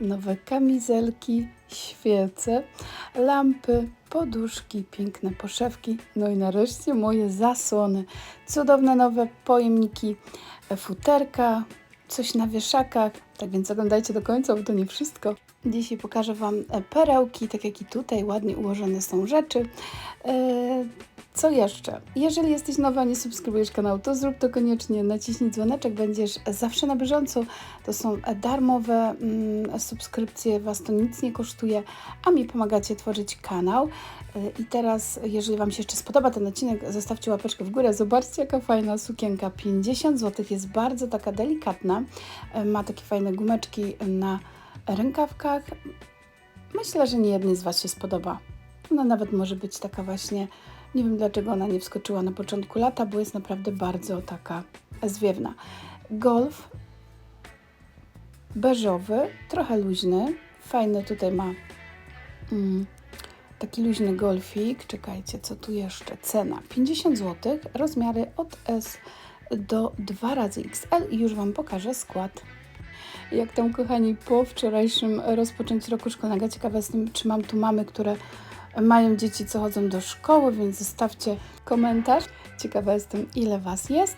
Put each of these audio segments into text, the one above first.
nowe kamizelki, świece, lampy, poduszki, piękne poszewki, no i nareszcie moje zasłony. Cudowne nowe pojemniki, e, futerka, coś na wieszakach. Tak więc oglądajcie do końca, bo to nie wszystko. Dzisiaj pokażę Wam e, perełki, tak jak i tutaj ładnie ułożone są rzeczy. Co jeszcze? Jeżeli jesteś nowa, nie subskrybujesz kanału, to zrób to koniecznie, naciśnij dzwoneczek, będziesz zawsze na bieżąco. To są darmowe mm, subskrypcje, Was to nic nie kosztuje, a mi pomagacie tworzyć kanał. E, I teraz, jeżeli Wam się jeszcze spodoba ten odcinek, zostawcie łapeczkę w górę. Zobaczcie, jaka fajna sukienka. 50 zł, jest bardzo taka delikatna. E, Ma takie fajne gumeczki na rękawkach. Myślę, że nie jednej z Was się spodoba. Ona nawet może być taka właśnie, nie wiem dlaczego ona nie wskoczyła na początku lata, bo jest naprawdę bardzo taka zwiewna. Golf beżowy, trochę luźny, fajny tutaj ma mm, taki luźny golfik. Czekajcie, co tu jeszcze? Cena 50 zł, rozmiary od S do 2 razy XL i już Wam pokażę skład. Jak tam, kochani, po wczorajszym rozpoczęciu roku szkolnego, ciekawa jestem, czy mam tu mamy, które mają dzieci, co chodzą do szkoły, więc zostawcie komentarz. Ciekawa jestem, ile Was jest.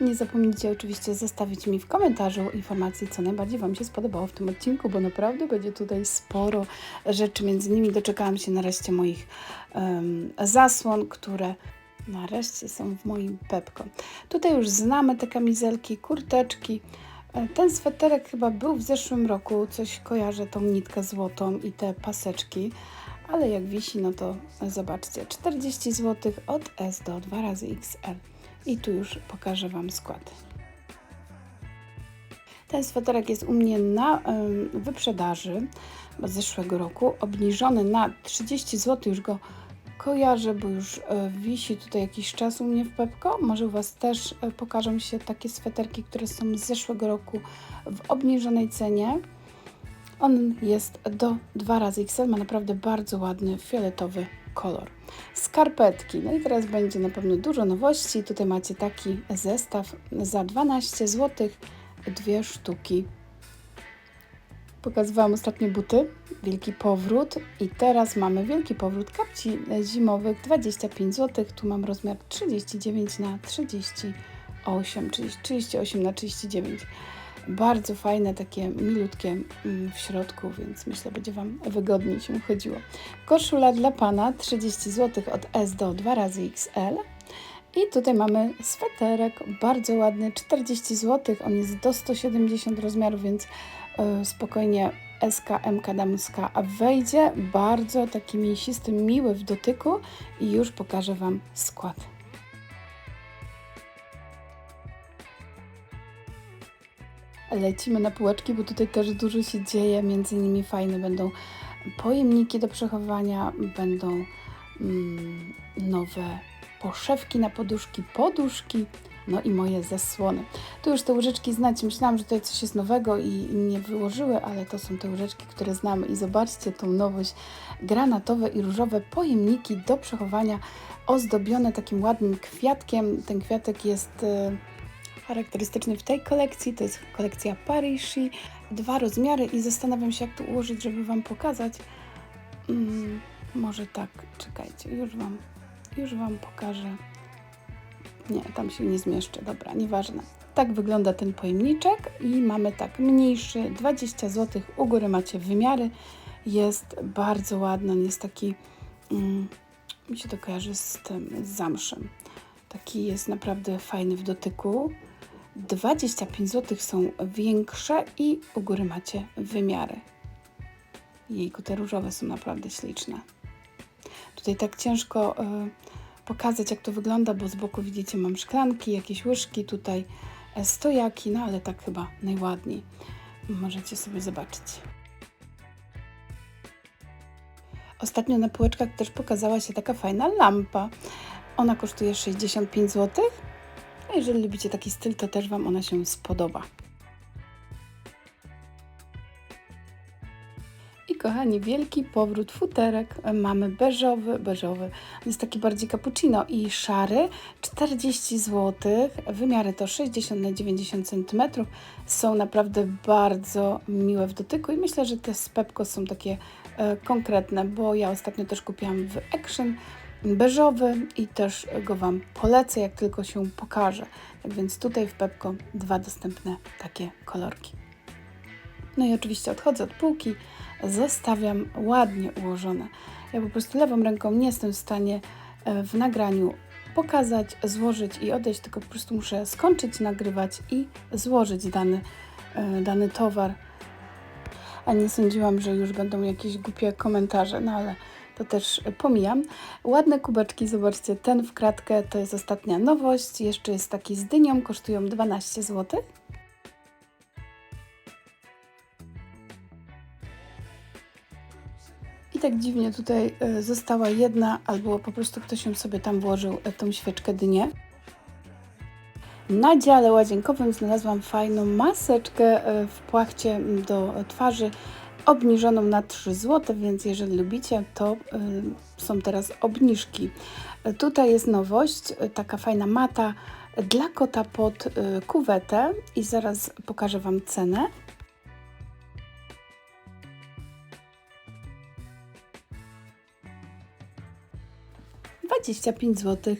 Nie zapomnijcie oczywiście zostawić mi w komentarzu informacji, co najbardziej Wam się spodobało w tym odcinku, bo naprawdę będzie tutaj sporo rzeczy. Między innymi doczekałam się nareszcie moich em, zasłon, które nareszcie są w moim pepko. Tutaj już znamy te kamizelki, kurteczki. E, Ten sweterek chyba był w zeszłym roku, coś kojarzę tą nitkę złotą i te paseczki, ale jak wisi, no to zobaczcie, 40 zł od S do 2 razy XL. I tu już pokażę Wam skład. Ten sweterek jest u mnie na wyprzedaży zeszłego roku, obniżony na 30 zł, już go kojarzę, bo już e, wisi tutaj jakiś czas u mnie w Pepko. Może u Was też e, pokażą się takie sweterki, które są z zeszłego roku w obniżonej cenie. On jest do 2 razy XL, ma naprawdę bardzo ładny fioletowy kolor. Skarpetki, no i teraz będzie na pewno dużo nowości. Tutaj macie taki zestaw za 12 zł, dwie sztuki. Pokazywałam ostatnio buty, wielki powrót i teraz mamy wielki powrót kapci zimowych 25 zł. Tu mam rozmiar 39 na 38, czyli 38 na 39. Bardzo fajne, takie milutkie mm, w środku, więc myślę, będzie Wam wygodniej się chodziło. Koszula dla Pana 30 zł od S do 2 razy XL. I tutaj mamy sweterek, bardzo ładny, 40 zł. On jest do 170 rozmiarów, więc y, spokojnie SK, MK damska wejdzie. Bardzo taki mięsisty, miły w dotyku i już pokażę Wam skład. Lecimy na półeczki, bo tutaj też dużo się dzieje. Między innymi fajne będą pojemniki do przechowywania, będą mm, nowe poszewki na poduszki, poduszki, no i moje zasłony. Tu już te łyżeczki znacie. Myślałam, że tutaj coś jest nowego i nie wyłożyły, ale to są te łyżeczki, które znamy. I zobaczcie tą nowość. Granatowe i różowe pojemniki do przechowania ozdobione takim ładnym kwiatkiem. Ten kwiatek jest... e, charakterystyczny w tej kolekcji. To jest kolekcja Parishi. Dwa rozmiary i zastanawiam się, jak to ułożyć, żeby Wam pokazać. Mm, może tak, czekajcie, już Wam, już Wam pokażę. Nie, tam się nie zmieszczę, dobra, nieważne. Tak wygląda ten pojemniczek i mamy tak mniejszy, 20 zł. U góry macie wymiary. Jest bardzo ładny, on jest taki, mm, mi się to kojarzy z tym, z zamszem. Taki jest naprawdę fajny w dotyku. 25 zł są większe i u góry macie wymiary. Jejku, te różowe są naprawdę śliczne. Tutaj tak ciężko y, pokazać, jak to wygląda, bo z boku widzicie, mam szklanki, jakieś łyżki, tutaj e, stojaki, no ale tak chyba najładniej. Możecie sobie zobaczyć. Ostatnio na półeczkach też pokazała się taka fajna lampa. Ona kosztuje 65 zł. A jeżeli lubicie taki styl, to też Wam ona się spodoba. I kochani, wielki powrót futerek. Mamy beżowy, beżowy, jest taki bardziej cappuccino i szary, 40 zł. Wymiary to 60 na 90 cm. Są naprawdę bardzo miłe w dotyku i myślę, że te z Pepko są takie e, konkretne, bo ja ostatnio też kupiłam w Action beżowy i też go Wam polecę, jak tylko się pokaże. Tak więc tutaj w Pepko dwa dostępne takie kolorki. No i oczywiście odchodzę od półki, zostawiam ładnie ułożone. Ja po prostu lewą ręką nie jestem w stanie e, w nagraniu pokazać, złożyć i odejść, tylko po prostu muszę skończyć nagrywać i złożyć dany, e, dany towar. A nie sądziłam, że już będą jakieś głupie komentarze, no ale to też pomijam. Ładne kubeczki, zobaczcie, ten w kratkę to jest ostatnia nowość. Jeszcze jest taki z dynią, kosztują 12 zł. I tak dziwnie tutaj e, została jedna, albo po prostu ktoś ją sobie tam włożył, e, tą świeczkę dynię. Na dziale łazienkowym znalazłam fajną maseczkę e, w płachcie do twarzy obniżoną na 3 zł, więc jeżeli lubicie, to są teraz obniżki. Tutaj jest nowość, taka fajna mata dla kota pod kuwetę i zaraz pokażę Wam cenę. 25 zł.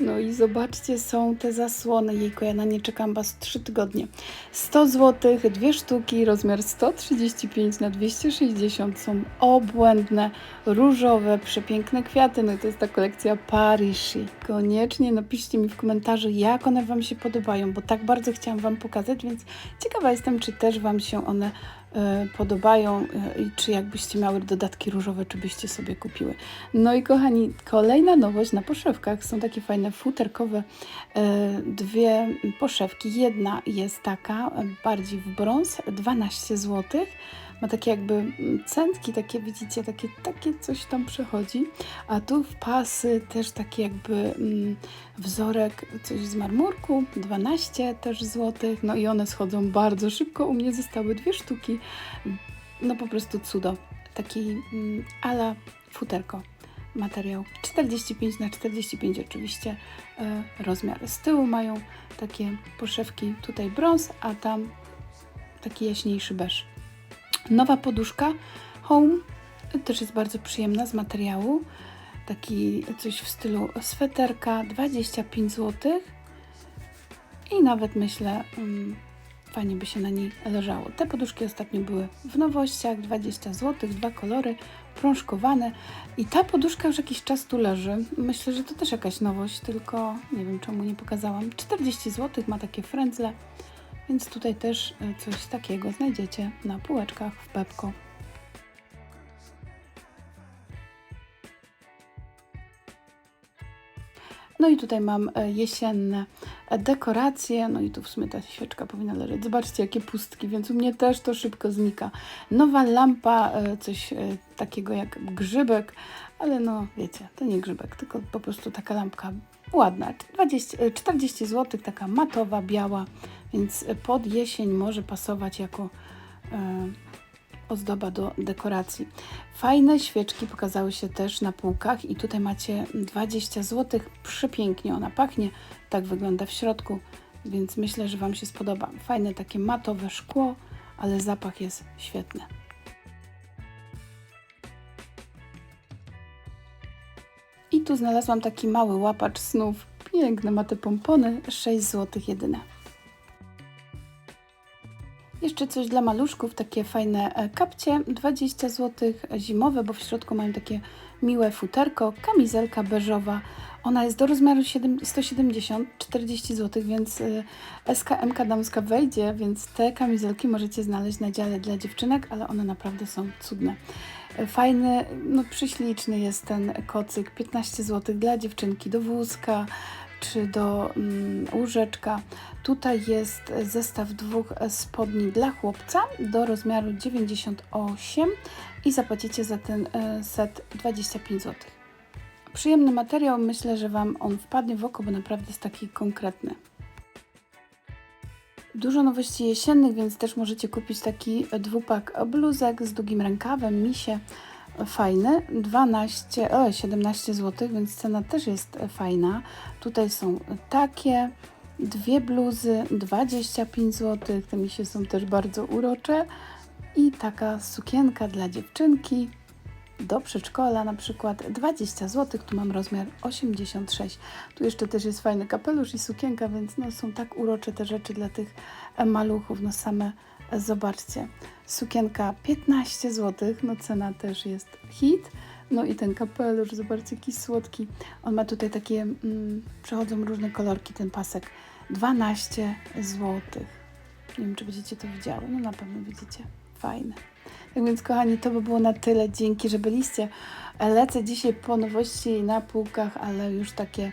No i zobaczcie, są te zasłony. Jejku, ja na nie czekam was 3 tygodnie. 100 zł, dwie sztuki, rozmiar 135 na 260 są obłędne, różowe, przepiękne kwiaty. No i to jest ta kolekcja Parisi. Koniecznie napiszcie mi w komentarzu, jak one Wam się podobają, bo tak bardzo chciałam Wam pokazać, więc ciekawa jestem, czy też Wam się one podobają e, i czy jakbyście miały dodatki różowe, czy byście sobie kupiły. No i kochani, kolejna nowość na poszewkach są takie fajne futerkowe e, dwie poszewki. Jedna jest taka bardziej w brąz, 12 zł ma takie jakby mm, centki, takie widzicie, takie, takie coś tam przechodzi, a tu w pasy też taki jakby mm, wzorek, coś z marmurku, 12 też złotych, no i one schodzą bardzo szybko, u mnie zostały dwie sztuki, no po prostu cudo, taki mm, ala futerko. Materiał 45 na 45 oczywiście e, rozmiar. Z tyłu mają takie poszewki, tutaj brąz, a tam taki jaśniejszy beż. Nowa poduszka Home też jest bardzo przyjemna z materiału. Taki coś w stylu sweterka, 25 zł. I nawet myślę, um, fajnie by się na niej leżało. Te poduszki ostatnio były w nowościach, 20 zł, dwa kolory, prążkowane. I ta poduszka już jakiś czas tu leży. Myślę, że to też jakaś nowość, tylko nie wiem czemu nie pokazałam. 40 zł, ma takie frędzle. Więc tutaj też e, coś takiego znajdziecie na półeczkach w Pepko. No i tutaj mam e, jesienne dekoracje, no i tu w sumie ta świeczka powinna leżeć. Zobaczcie, jakie pustki, więc u mnie też to szybko znika. Nowa lampa, e, coś takiego jak grzybek, ale no wiecie, to nie grzybek, tylko po prostu taka lampka ładna. 20, 40 zł, taka matowa, biała więc pod jesień może pasować jako e, ozdoba do dekoracji. Fajne świeczki pokazały się też na półkach i tutaj macie 20 zł. Przepięknie ona pachnie, tak wygląda w środku, więc myślę, że Wam się spodoba. Fajne takie matowe szkło, ale zapach jest świetny. I tu znalazłam taki mały łapacz snów. Piękne ma te pompony, 6 zł jedyne. Jeszcze coś dla maluszków, takie fajne e, kapcie, 20 zł, zimowe, bo w środku mają takie miłe futerko, kamizelka beżowa. Ona jest do rozmiaru 7, 170, 40 zł, więc e, SKMK damska wejdzie, więc te kamizelki możecie znaleźć na dziale dla dziewczynek, ale one naprawdę są cudne. E, fajny, no przyśliczny jest ten kocyk, 15 zł dla dziewczynki do wózka, czy do mm, łóżeczka. Tutaj jest zestaw dwóch spodni dla chłopca do rozmiaru 98 i zapłacicie za ten e, set 25 zł. Przyjemny materiał, myślę, że Wam on wpadnie w oko, bo naprawdę jest taki konkretny. Dużo nowości jesiennych, więc też możecie kupić taki dwupak bluzek z długim rękawem, misie. Fajny, 12, o, 17 zł, więc cena też jest fajna. Tutaj są takie, dwie bluzy, 25 zł, te misie są też bardzo urocze. I taka sukienka dla dziewczynki do przedszkola na przykład 20 zł, tu mam rozmiar 86. Tu jeszcze też jest fajny kapelusz i sukienka, więc no, są tak urocze te rzeczy dla tych e, maluchów, no same e, zobaczcie. Sukienka 15 zł, no cena też jest hit. No i ten kapelusz, zobaczcie jaki słodki. On ma tutaj takie, mm, przechodzą różne kolorki, ten pasek. 12 zł. Nie wiem, czy będziecie to widziały. No na pewno widzicie. Fajne. Tak więc, kochani, to by było na tyle. Dzięki, że byliście. Lecę dzisiaj po nowości na półkach, ale już takie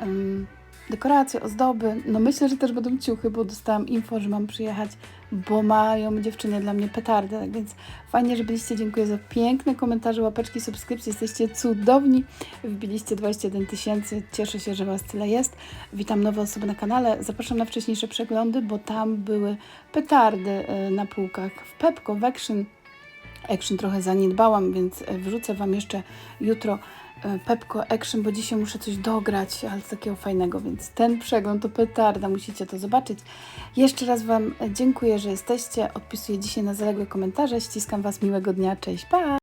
em, dekoracje, ozdoby. No myślę, że też będą ciuchy, bo dostałam info, że mam przyjechać, bo mają dziewczyny dla mnie petardy. Tak więc fajnie, że byliście. Dziękuję za piękne komentarze, łapeczki, subskrypcje. Jesteście cudowni. Wbiliście 21 tysięcy. Cieszę się, że Was tyle jest. Witam nowe osoby na kanale. Zapraszam na wcześniejsze przeglądy, bo tam były petardy e, na półkach w Pepco, w Action. Action trochę zaniedbałam, więc e, wrzucę Wam jeszcze jutro e, Pepco Action, bo dzisiaj muszę coś dograć, ale takiego fajnego, więc ten przegląd to petarda, musicie to zobaczyć. Jeszcze raz Wam dziękuję, że jesteście. Odpisuję dzisiaj na zaległe komentarze. Ściskam Was miłego dnia. Cześć, pa!